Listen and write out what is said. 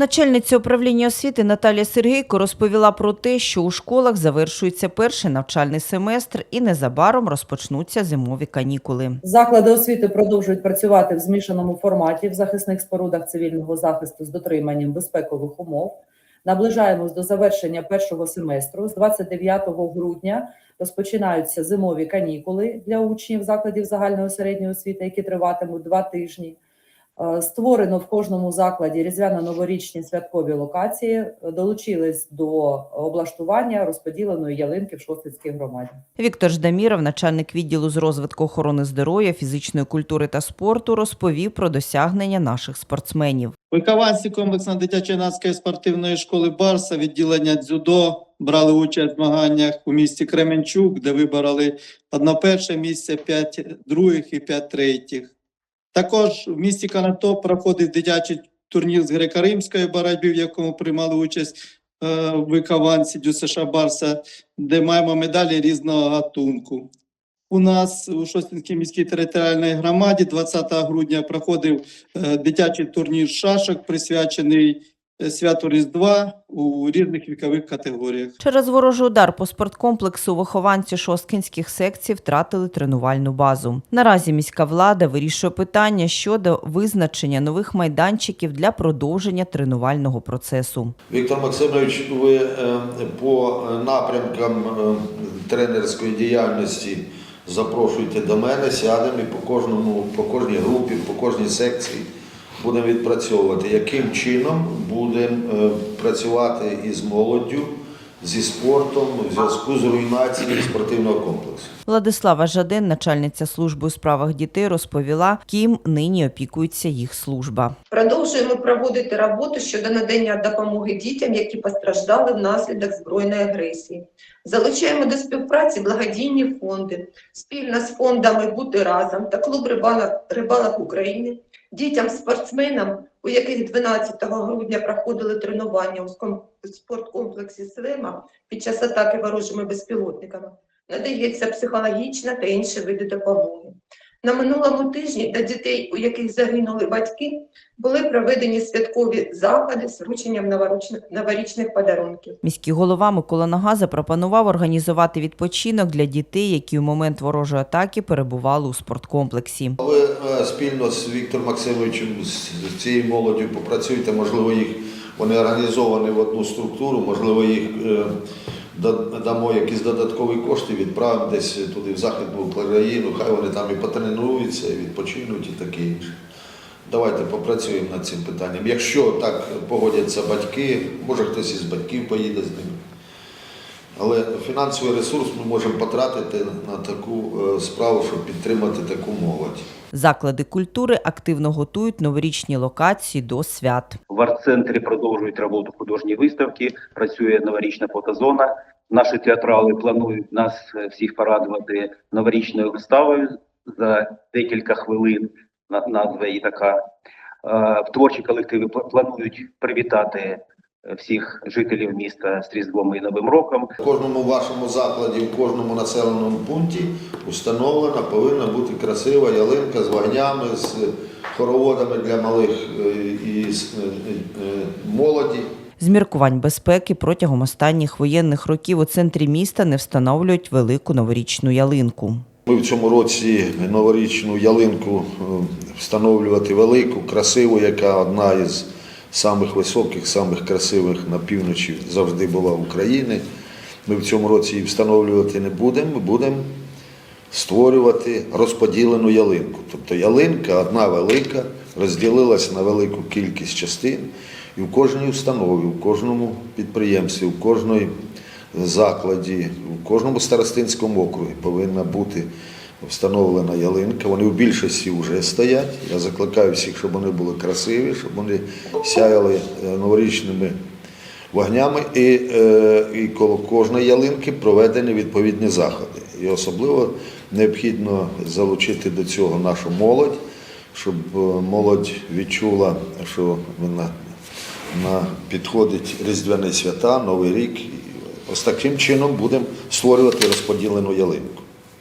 Начальниця управління освіти Наталія Сергійко розповіла про те, що у школах завершується перший навчальний семестр і незабаром розпочнуться зимові канікули. Заклади освіти продовжують працювати в змішаному форматі в захисних спорудах цивільного захисту з дотриманням безпекових умов. Наближаємось до завершення першого семестру. З 29 грудня розпочинаються зимові канікули для учнів закладів загальної середньої освіти, які триватимуть два тижні. Е, Створено в кожному закладі різдвяно-новорічні святкові локації. Долучились до облаштування розподіленої ялинки в Шостицькій громаді. Віктор Ждаміров, начальник відділу з розвитку охорони здоров'я, фізичної культури та спорту, розповів про досягнення наших спортсменів. Вихованці комплексна дитячо-юнацької спортивної школи Барса, відділення дзюдо брали участь в змаганнях у місті Кременчук, де вибороли одне перше місце, п'ять других і п'ять третіх. Також в місті Канато проходить дитячий турнір з греко-римської боротьби, в якому приймали участь е, викованці Дюсеша Барса, де маємо медалі різного гатунку. У нас у Шостинській міській територіальній громаді 20 грудня проходив е, дитячий турнір шашок, присвячений е, святу Різдва у різних вікових категоріях. Через ворожий удар по спорткомплексу вихованці шосткінських секцій втратили тренувальну базу. Наразі міська влада вирішує питання щодо визначення нових майданчиків для продовження тренувального процесу. Віктор Максимович, ви е, по напрямкам е, тренерської діяльності запрошуйте до мене, сядемо і по кожному, по кожній групі, по кожній секції будемо відпрацьовувати, яким чином будемо е, працювати із молоддю, зі спортом у зв'язку з руйнацією спортивного комплексу. Владислава Жаден, начальниця служби у справах дітей, розповіла, ким нині опікується їх служба. Продовжуємо проводити роботу щодо надання допомоги дітям, які постраждали внаслідок збройної агресії. Залучаємо до співпраці благодійні фонди спільно з фондами Бути разом та клуб рибалок, рибалок України, дітям-спортсменам, у яких 12 грудня проходили тренування у спорткомплексі Слема під час атаки ворожими безпілотниками. Надається психологічна та інші види допомоги. На минулому тижні для дітей, у яких загинули батьки, були проведені святкові заходи з врученням новорічних, подарунків. Міський голова Микола Нага запропонував організувати відпочинок для дітей, які у момент ворожої атаки перебували у спорткомплексі. Ви е, спільно з Віктором Максимовичем, з цією молоддю попрацюєте, можливо, їх вони організовані в одну структуру, можливо, їх е, дамо якісь додаткові кошти, відправимо десь туди в Західну Україну, хай вони там і потренуються, і відпочинуть і таке інше. Давайте попрацюємо над цим питанням. Якщо так погодяться батьки, може хтось із батьків поїде з ними. Але фінансовий ресурс ми можемо потратити на таку е, справу, щоб підтримати таку молодь. Заклади культури активно готують новорічні локації до свят. В арт-центрі продовжують роботу художні виставки, працює новорічна фотозона. Наші театрали планують нас е, всіх порадувати новорічною виставою за декілька хвилин. на- Назва її така. Е, Творчі колективи планують привітати е, всіх жителів міста з Різдвом і Новим роком. В кожному вашому закладі, в кожному населеному пункті установлена повинна бути красива ялинка з вогнями, з хороводами для малих і молоді. З міркувань безпеки протягом останніх воєнних років у центрі міста не встановлюють велику новорічну ялинку. Ми в цьому році новорічну ялинку е, встановлювати велику, красиву, яка одна із самих високих, самих красивих на півночі завжди була України. Ми в цьому році її встановлювати не будемо. Ми будемо створювати розподілену ялинку. Тобто ялинка одна велика, розділилася на велику кількість частин, і в кожній установі, в кожному підприємстві, в кожній закладі, в кожному старостинському округі повинна бути встановлена ялинка. Вони в більшості вже стоять. Я закликаю всіх, щоб вони були красиві, щоб вони сяяли е, новорічними вогнями, і, е, і коло кожної ялинки проведені відповідні заходи. І особливо необхідно залучити до цього нашу молодь, щоб е, молодь відчула, що вона на підходить Різдвяні свята, Новий рік. Ось таким чином будемо створювати розподілену ялинку.